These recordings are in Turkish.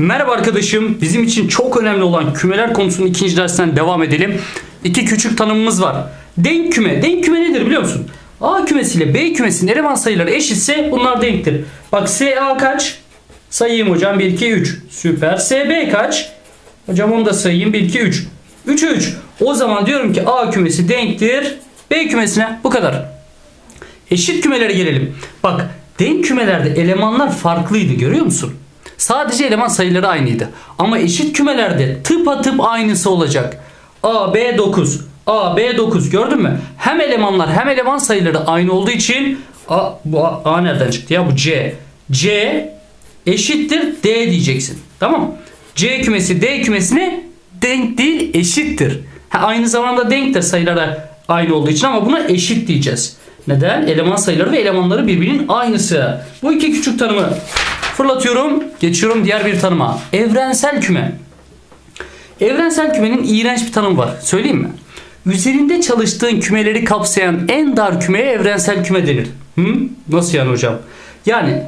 Merhaba arkadaşım. Bizim için çok önemli olan kümeler konusunun ikinci dersinden devam edelim. İki küçük tanımımız var. Denk küme. Denk küme nedir biliyor musun? A kümesi ile B kümesinin eleman sayıları eşitse bunlar denktir. Bak SA kaç? Sayayım hocam 1 2 3. Süper. SB kaç? Hocam onu da sayayım 1 2 3. 3 3. O zaman diyorum ki A kümesi denktir B kümesine. Bu kadar. Eşit kümelere gelelim. Bak denk kümelerde elemanlar farklıydı görüyor musun? Sadece eleman sayıları aynıydı. Ama eşit kümelerde tıpatıp aynısı olacak. A, B 9. A, B 9 gördün mü? Hem elemanlar hem eleman sayıları aynı olduğu için A, bu A, A nereden çıktı ya bu C. C eşittir D diyeceksin. Tamam C kümesi D kümesine denk değil eşittir. Ha, aynı zamanda denktir sayılara aynı olduğu için ama buna eşit diyeceğiz. Neden? Eleman sayıları ve elemanları birbirinin aynısı. Bu iki küçük tanımı fırlatıyorum. Geçiyorum diğer bir tanıma. Evrensel küme. Evrensel kümenin iğrenç bir tanımı var. Söyleyeyim mi? Üzerinde çalıştığın kümeleri kapsayan en dar kümeye evrensel küme denir. Hı? Nasıl yani hocam? Yani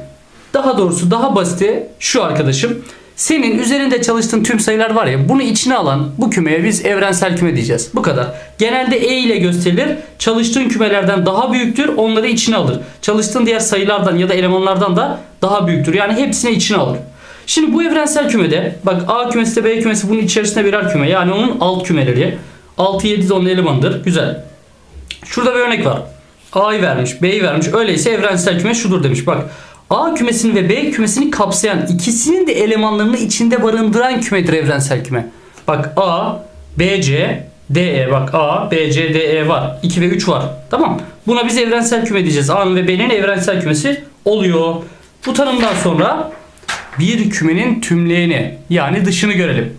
daha doğrusu daha basiti şu arkadaşım. Senin üzerinde çalıştığın tüm sayılar var ya bunu içine alan bu kümeye biz evrensel küme diyeceğiz. Bu kadar. Genelde E ile gösterilir. Çalıştığın kümelerden daha büyüktür. Onları içine alır. Çalıştığın diğer sayılardan ya da elemanlardan da daha büyüktür. Yani hepsini içine alır. Şimdi bu evrensel kümede bak A kümesi de B kümesi bunun içerisinde birer küme. Yani onun alt kümeleri. 6 7 de onun elemanıdır. Güzel. Şurada bir örnek var. A'yı vermiş, B'yi vermiş. Öyleyse evrensel küme şudur demiş. Bak A kümesini ve B kümesini kapsayan ikisinin de elemanlarını içinde barındıran kümedir evrensel küme. Bak A, B, C, D, E. Bak A, B, C, D, E var. 2 ve 3 var. Tamam. Buna biz evrensel küme diyeceğiz. A'nın ve B'nin evrensel kümesi oluyor. Bu tanımdan sonra bir kümenin tümleyeni yani dışını görelim.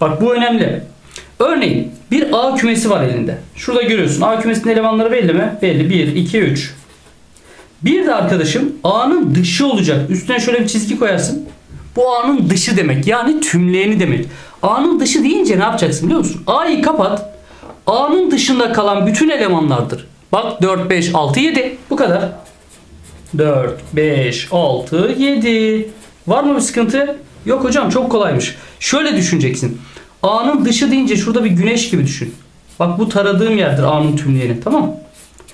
Bak bu önemli. Örneğin bir A kümesi var elinde. Şurada görüyorsun. A kümesinin elemanları belli mi? Belli. 1, 2, 3. Bir de arkadaşım A'nın dışı olacak. Üstüne şöyle bir çizgi koyarsın. Bu A'nın dışı demek. Yani tümleyeni demek. A'nın dışı deyince ne yapacaksın biliyor musun? A'yı kapat. A'nın dışında kalan bütün elemanlardır. Bak 4, 5, 6, 7. Bu kadar. 4, 5, 6, 7. Var mı bir sıkıntı? Yok hocam çok kolaymış. Şöyle düşüneceksin. A'nın dışı deyince şurada bir güneş gibi düşün. Bak bu taradığım yerdir A'nın tümleyeni. Tamam mı?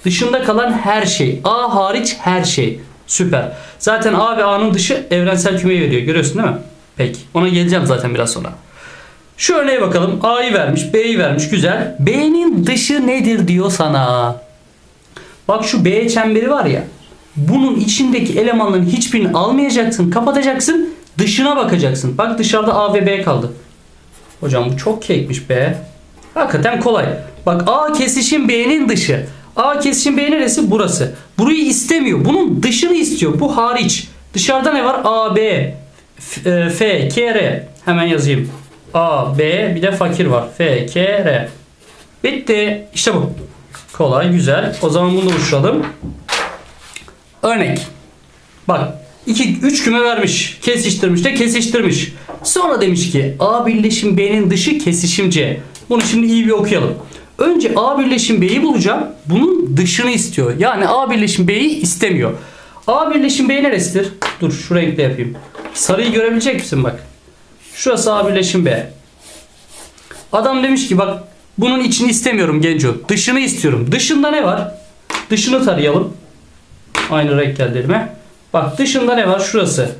Dışında kalan her şey. A hariç her şey. Süper. Zaten A ve A'nın dışı evrensel kümeyi veriyor. Görüyorsun değil mi? Peki. Ona geleceğim zaten biraz sonra. Şu örneğe bakalım. A'yı vermiş, B'yi vermiş. Güzel. B'nin dışı nedir diyor sana. Bak şu B çemberi var ya. Bunun içindeki elemanların hiçbirini almayacaksın. Kapatacaksın. Dışına bakacaksın. Bak dışarıda A ve B kaldı. Hocam bu çok kekmiş be. Hakikaten kolay. Bak A kesişim B'nin dışı. A kesişim B neresi? Burası. Burayı istemiyor. Bunun dışını istiyor. Bu hariç. Dışarıda ne var? A, B, F, e, F K, R. Hemen yazayım. A, B bir de fakir var. F, K, R. Bitti. İşte bu. Kolay, güzel. O zaman bunu da uçuralım. Örnek. Bak 2 3 küme vermiş. Kesiştirmiş de kesiştirmiş. Sonra demiş ki A birleşim B'nin dışı kesişim C. Bunu şimdi iyi bir okuyalım. Önce A birleşim B'yi bulacağım. Bunun dışını istiyor. Yani A birleşim B'yi istemiyor. A birleşim B neresidir? Dur şu renkle yapayım. Sarıyı görebilecek misin bak. Şurası A birleşim B. Adam demiş ki bak bunun içini istemiyorum Genco. Dışını istiyorum. Dışında ne var? Dışını tarayalım. Aynı renk geldi elime. Bak dışında ne var? Şurası.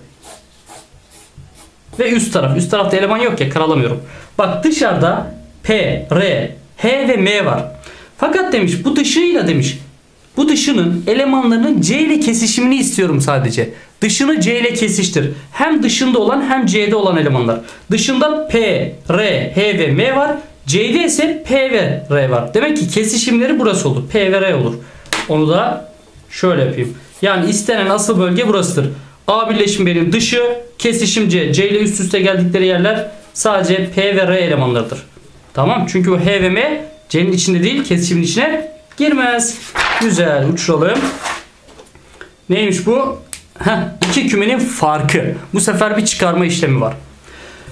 Ve üst taraf. Üst tarafta eleman yok ya karalamıyorum. Bak dışarıda P, R, H ve M var. Fakat demiş bu dışıyla demiş. Bu dışının elemanlarının C ile kesişimini istiyorum sadece. Dışını C ile kesiştir. Hem dışında olan hem C'de olan elemanlar. Dışında P, R, H ve M var. C'de ise P ve R var. Demek ki kesişimleri burası olur. P ve R olur. Onu da şöyle yapayım. Yani istenen asıl bölge burasıdır. A birleşim B'nin dışı, kesişim C. C ile üst üste geldikleri yerler sadece P ve R elemanlarıdır. Tamam çünkü bu H ve C'nin içinde değil kesişimin içine girmez. Güzel uçuralım. Neymiş bu? Heh, iki kümenin farkı. Bu sefer bir çıkarma işlemi var.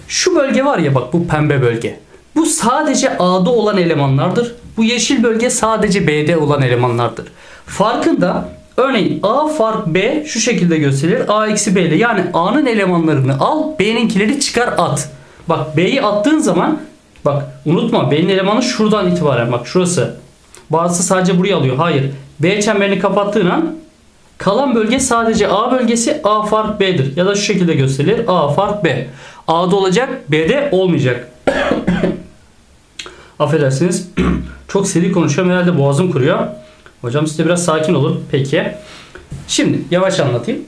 Şu bölge var ya bak bu pembe bölge. Bu sadece A'da olan elemanlardır. Bu yeşil bölge sadece B'de olan elemanlardır. Farkında Örneğin A fark B şu şekilde gösterilir. A eksi B ile yani A'nın elemanlarını al B'ninkileri çıkar at. Bak B'yi attığın zaman bak unutma B'nin elemanı şuradan itibaren bak şurası. Bazısı sadece burayı alıyor. Hayır. B çemberini kapattığın an kalan bölge sadece A bölgesi A fark B'dir. Ya da şu şekilde gösterilir. A fark B. A'da olacak B'de olmayacak. Affedersiniz. Çok seri konuşuyorum. Herhalde boğazım kuruyor. Hocam size biraz sakin olun. Peki. Şimdi yavaş anlatayım.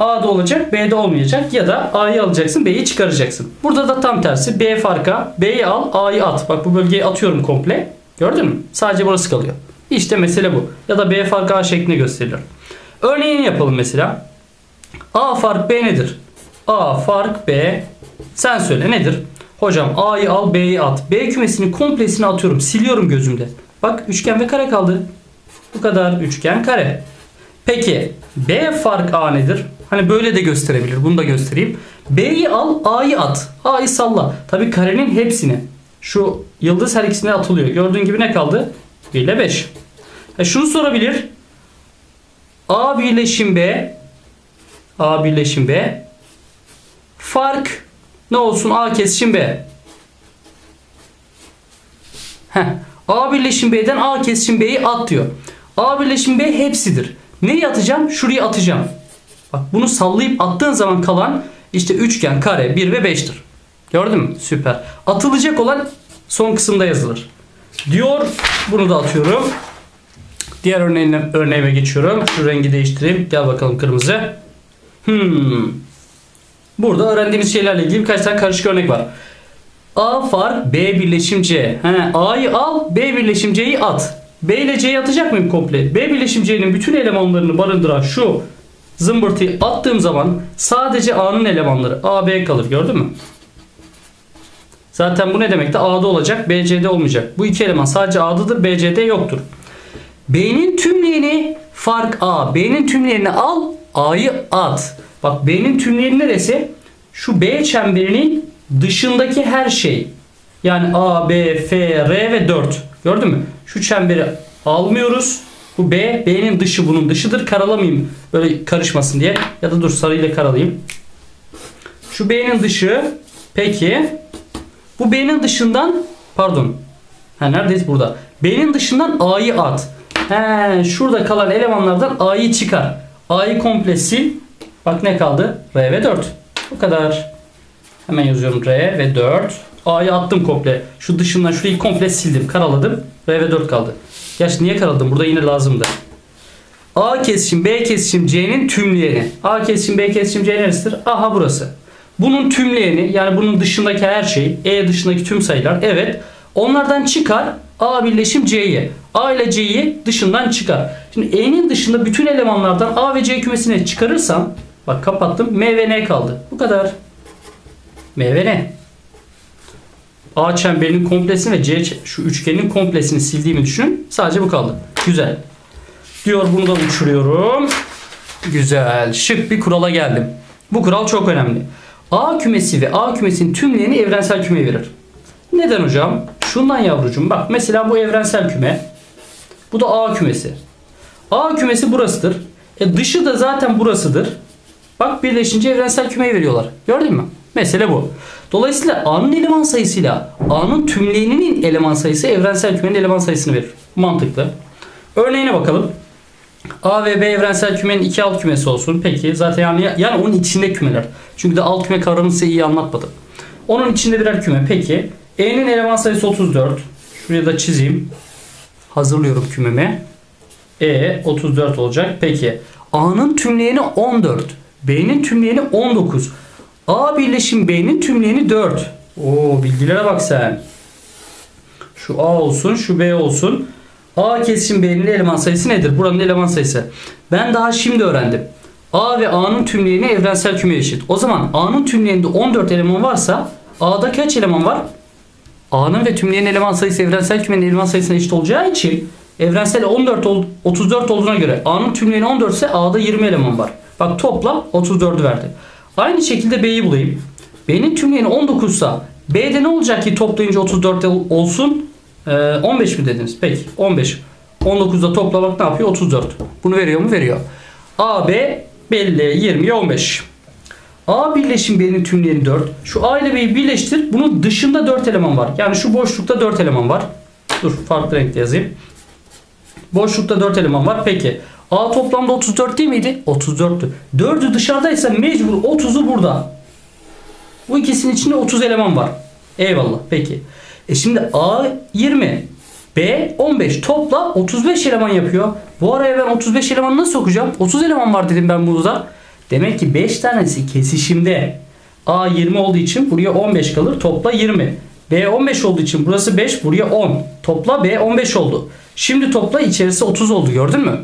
A'da olacak, B'de olmayacak ya da A'yı alacaksın, B'yi çıkaracaksın. Burada da tam tersi. B farka, B'yi al, A'yı at. Bak bu bölgeyi atıyorum komple. Gördün mü? Sadece burası kalıyor. İşte mesele bu. Ya da B farkı A şeklinde gösterilir. Örneğini yapalım mesela. A fark B nedir? A fark B. Sen söyle nedir? Hocam A'yı al B'yi at. B kümesini komplesini atıyorum. Siliyorum gözümde. Bak üçgen ve kare kaldı. Bu kadar üçgen kare. Peki B fark A nedir? Hani böyle de gösterebilir. Bunu da göstereyim. B'yi al A'yı at. A'yı salla. Tabi karenin hepsini. Şu yıldız her ikisine atılıyor. Gördüğün gibi ne kaldı? 1 ile 5. E şunu sorabilir. A birleşim B A birleşim B fark ne olsun A kesişim B. Heh. A birleşim B'den A kesişim B'yi at diyor. A birleşim B hepsidir. Neyi atacağım? Şurayı atacağım. Bak bunu sallayıp attığın zaman kalan işte üçgen, kare, 1 ve 5'tir. Gördün mü? Süper. Atılacak olan son kısımda yazılır. Diyor. Bunu da atıyorum. Diğer örneğine, örneğime geçiyorum. Şu rengi değiştireyim. Gel bakalım kırmızı. Hmm. Burada öğrendiğimiz şeylerle ilgili birkaç tane karışık örnek var. A fark B birleşim C. He, A'yı al B birleşim C'yi at. B ile C'yi atacak mıyım komple? B birleşim C'nin bütün elemanlarını barındıran şu zımbırtıyı attığım zaman sadece A'nın elemanları A, B kalır. Gördün mü? Zaten bu ne demekti? A'da olacak, BC'de olmayacak. Bu iki eleman sadece A'dadır, BC'de yoktur. B'nin tümleyeni fark A. B'nin tümleyenini al, A'yı at. Bak B'nin tümleyeni neresi? Şu B çemberinin dışındaki her şey. Yani A, B, F, R ve 4. Gördün mü? Şu çemberi almıyoruz. Bu B, B'nin dışı bunun dışıdır. Karalamayayım böyle karışmasın diye. Ya da dur sarıyla karalayayım. Şu B'nin dışı. Peki. Bu B'nin dışından pardon. Ha neredeyiz burada? B'nin dışından A'yı at. He, şurada kalan elemanlardan A'yı çıkar. A'yı komple sil. Bak ne kaldı? R ve 4. Bu kadar. Hemen yazıyorum R ve 4. A'yı attım komple. Şu dışından şurayı komple sildim. Karaladım. R ve 4 kaldı. Gerçi niye karaladım? Burada yine lazımdı. A kesişim B kesişim C'nin tümleyeni. A kesişim B kesişim C neresidir? Aha burası. Bunun tümleyeni yani bunun dışındaki her şey E dışındaki tüm sayılar evet. Onlardan çıkar A birleşim C'ye. A ile C'yi dışından çıkar. Şimdi E'nin dışında bütün elemanlardan A ve C kümesine çıkarırsam bak kapattım M ve N kaldı. Bu kadar. M ve N. A çemberinin komplesini ve C şu üçgenin komplesini sildiğimi düşünün. Sadece bu kaldı. Güzel. Diyor bunu da uçuruyorum. Güzel. Şık bir kurala geldim. Bu kural çok önemli. A kümesi ve A kümesinin tümleyeni evrensel kümeye verir. Neden hocam? Şundan yavrucuğum bak mesela bu evrensel küme. Bu da A kümesi. A kümesi burasıdır. E dışı da zaten burasıdır. Bak birleşince evrensel kümeye veriyorlar. Gördün mü? Mesele bu. Dolayısıyla A'nın eleman sayısıyla A'nın tümleyeninin eleman sayısı evrensel kümenin eleman sayısını verir. Mantıklı. Örneğine bakalım. A ve B evrensel kümenin iki alt kümesi olsun. Peki zaten yani, yani onun içinde kümeler. Çünkü de alt küme kavramını size iyi anlatmadım. Onun içinde birer küme. Peki E'nin eleman sayısı 34. Şuraya da çizeyim. Hazırlıyorum kümemi. E 34 olacak. Peki A'nın tümleyeni 14. B'nin tümleyeni 19. A birleşim B'nin tümleyeni 4. Oo bilgilere bak sen. Şu A olsun, şu B olsun. A kesişim B'nin eleman sayısı nedir? Buranın eleman sayısı. Ben daha şimdi öğrendim. A ve A'nın tümleyeni evrensel küme eşit. O zaman A'nın tümleyeninde 14 eleman varsa A'da kaç eleman var? A'nın ve tümleyen eleman sayısı evrensel kümenin eleman sayısına eşit olacağı için evrensel 14 34 olduğuna göre A'nın tümleyeni 14 ise A'da 20 eleman var. Bak topla 34'ü verdi. Aynı şekilde B'yi bulayım. B'nin tümleyeni 19 ise B'de ne olacak ki toplayınca 34 olsun? Ee, 15 mi dediniz? Peki 15. 19'da toplamak ne yapıyor? 34. Bunu veriyor mu? Veriyor. A, B belli 20'ye 15. A birleşim B'nin tümleyeni 4. Şu A ile B'yi birleştir. Bunun dışında 4 eleman var. Yani şu boşlukta 4 eleman var. Dur farklı renkte yazayım. Boşlukta 4 eleman var. Peki. A toplamda 34 değil miydi? 34'tü. 4'ü dışarıdaysa mecbur 30'u burada. Bu ikisinin içinde 30 eleman var. Eyvallah. Peki. E şimdi A 20. B 15. Topla 35 eleman yapıyor. Bu araya ben 35 eleman nasıl sokacağım? 30 eleman var dedim ben burada. Demek ki 5 tanesi kesişimde. A 20 olduğu için buraya 15 kalır. Topla 20. B 15 olduğu için burası 5 buraya 10. Topla B 15 oldu. Şimdi topla içerisi 30 oldu gördün mü?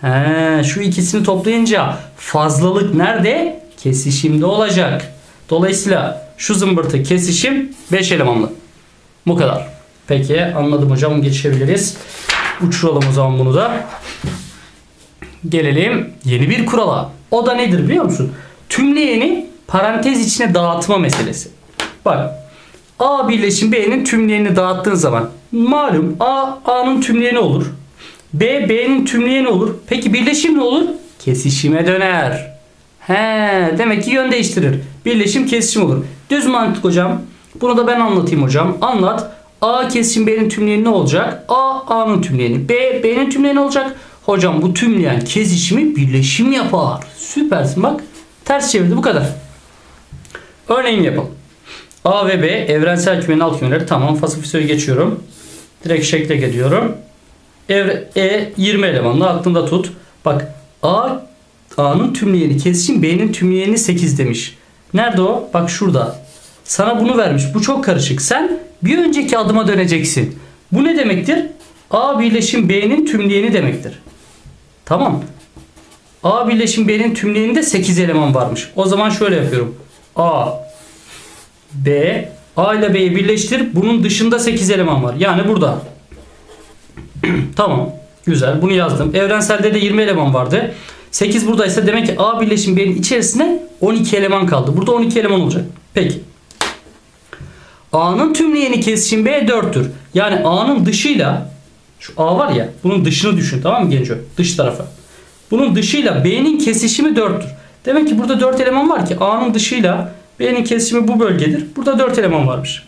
He, şu ikisini toplayınca fazlalık nerede? Kesişimde olacak. Dolayısıyla şu zımbırtı kesişim 5 elemanlı. Bu kadar. Peki anladım hocam geçebiliriz. Uçuralım o zaman bunu da. Gelelim yeni bir kurala. O da nedir biliyor musun? Tümleyeni parantez içine dağıtma meselesi. Bak A birleşim B'nin tümleyenini dağıttığın zaman malum A A'nın tümleyeni olur. B B'nin tümleyeni olur. Peki birleşim ne olur? Kesişime döner. He, demek ki yön değiştirir. Birleşim kesişim olur. Düz mantık hocam. Bunu da ben anlatayım hocam. Anlat. A kesişim B'nin tümleyeni ne olacak? A A'nın tümleyeni. B B'nin tümleyeni olacak. Hocam bu tümleyen kesişimi birleşim yapar. Süpersin bak. Ters çevirdi bu kadar. Örneğin yapalım. A ve B evrensel kümenin alt kümeleri. Tamam fasıfisoyu geçiyorum. Direkt şekle geliyorum. Evre, e 20 elemanlı aklında tut. Bak A A'nın tümleyeni kesişim B'nin tümleyeni 8 demiş. Nerede o? Bak şurada. Sana bunu vermiş. Bu çok karışık. Sen bir önceki adıma döneceksin. Bu ne demektir? A birleşim B'nin tümleyeni demektir. Tamam. A birleşim B'nin tümleyeninde 8 eleman varmış. O zaman şöyle yapıyorum. A B A ile B'yi birleştir. Bunun dışında 8 eleman var. Yani burada. tamam. Güzel. Bunu yazdım. Evrenselde de 20 eleman vardı. 8 buradaysa demek ki A birleşim B'nin içerisine 12 eleman kaldı. Burada 12 eleman olacak. Peki. A'nın tümleyeni kesişim B 4'tür. Yani A'nın dışıyla şu A var ya bunun dışını düşün tamam mı Genco? Dış tarafı. Bunun dışıyla B'nin kesişimi 4'tür. Demek ki burada 4 eleman var ki A'nın dışıyla B'nin kesişimi bu bölgedir. Burada 4 eleman varmış.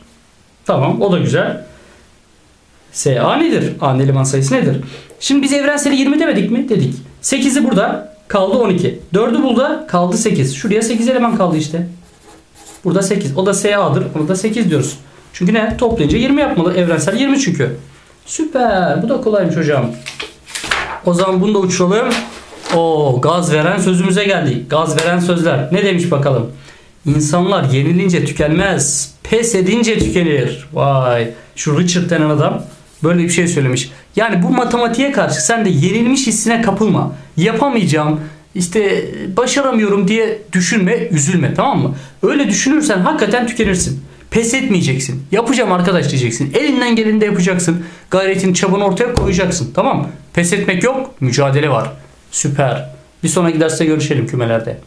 Tamam o da güzel. SA nedir? A'nın eleman sayısı nedir? Şimdi biz evrenseli 20 demedik mi? Dedik. 8'i burada kaldı 12. 4'ü burada kaldı 8. Şuraya 8 eleman kaldı işte. Burada 8. O da SA'dır. Ona da 8 diyoruz. Çünkü ne? Toplayınca 20 yapmalı. Evrensel 20 çünkü. Süper. Bu da kolaymış hocam. O zaman bunu da uçuralım. O gaz veren sözümüze geldik. Gaz veren sözler. Ne demiş bakalım? İnsanlar yenilince tükenmez. Pes edince tükenir. Vay. Şu Richard denen adam böyle bir şey söylemiş. Yani bu matematiğe karşı sen de yenilmiş hissine kapılma. Yapamayacağım, işte başaramıyorum diye düşünme, üzülme tamam mı? Öyle düşünürsen hakikaten tükenirsin. Pes etmeyeceksin. Yapacağım arkadaş diyeceksin. Elinden geleni de yapacaksın. Gayretin çabanı ortaya koyacaksın. Tamam mı? Pes etmek yok, mücadele var. Süper. Bir sonraki derste görüşelim kümelerde.